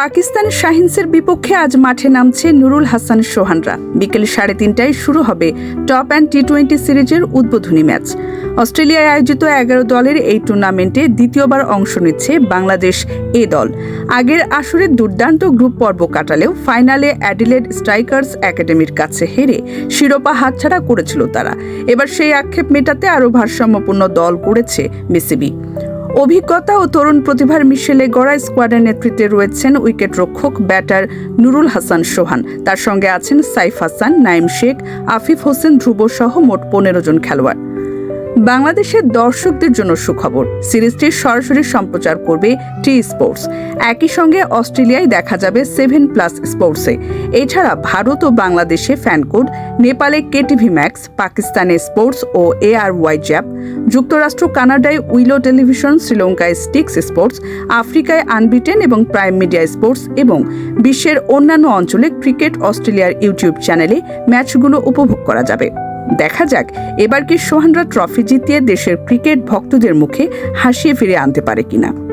পাকিস্তান শাহিনসের বিপক্ষে আজ মাঠে নামছে নুরুল হাসান সোহানরা। বিকেল সাড়ে তিনটায় শুরু হবে টপ অ্যান্ড টি টোয়েন্টি সিরিজের উদ্বোধনী ম্যাচ। অস্ট্রেলিয়ায় আয়োজিত এগারো দলের এই টুর্নামেন্টে দ্বিতীয়বার অংশ নিচ্ছে বাংলাদেশ এ দল। আগের আসরে দুর্দান্ত গ্রুপ পর্ব কাটালেও ফাইনালে অ্যাডিলেড স্ট্রাইকার্স একাডেমির কাছে হেরে শিরোপা হাতছাড়া করেছিল তারা। এবার সেই আক্ষেপ মেটাতে আরও ভারসাম্যপূর্ণ দল করেছে বিসিবি অভিজ্ঞতা ও তরুণ প্রতিভার মিশেলে গড়া স্কোয়াডের নেতৃত্বে রয়েছেন উইকেট রক্ষক ব্যাটার নুরুল হাসান সোহান। তার সঙ্গে আছেন সাইফ হাসান নাইম শেখ, আফিফ হোসেন ধ্রুব সহ মোট পনেরো জন খেলোয়াড়। বাংলাদেশের দর্শকদের জন্য সুখবর। সিরিজটি সরাসরি সম্প্রচার করবে টি স্পোর্টস একই সঙ্গে অস্ট্রেলিয়ায় দেখা যাবে সেভেন প্লাস স্পোর্টসে এছাড়া ভারত ও বাংলাদেশে ফ্যানকোড নেপালে কেটিভি ম্যাক্স পাকিস্তানে স্পোর্টস ও এ আর ওয়াই জ্যাপ যুক্তরাষ্ট্র, কানাডায় উইলো টেলিভিশন শ্রীলঙ্কায় স্টিক্স স্পোর্টস আফ্রিকায় আনবিটেন এবং প্রাইম মিডিয়া স্পোর্টস এবং বিশ্বের অন্যান্য অঞ্চলে ক্রিকেট অস্ট্রেলিয়ার ইউটিউব চ্যানেলে ম্যাচগুলো উপভোগ করা যাবে। দেখা যাক, এবার কি সোহানরা ট্রফি জিতিয়ে দেশের ক্রিকেট ভক্তদের মুখে হাসিয়ে ফিরে আনতে পারে কিনা।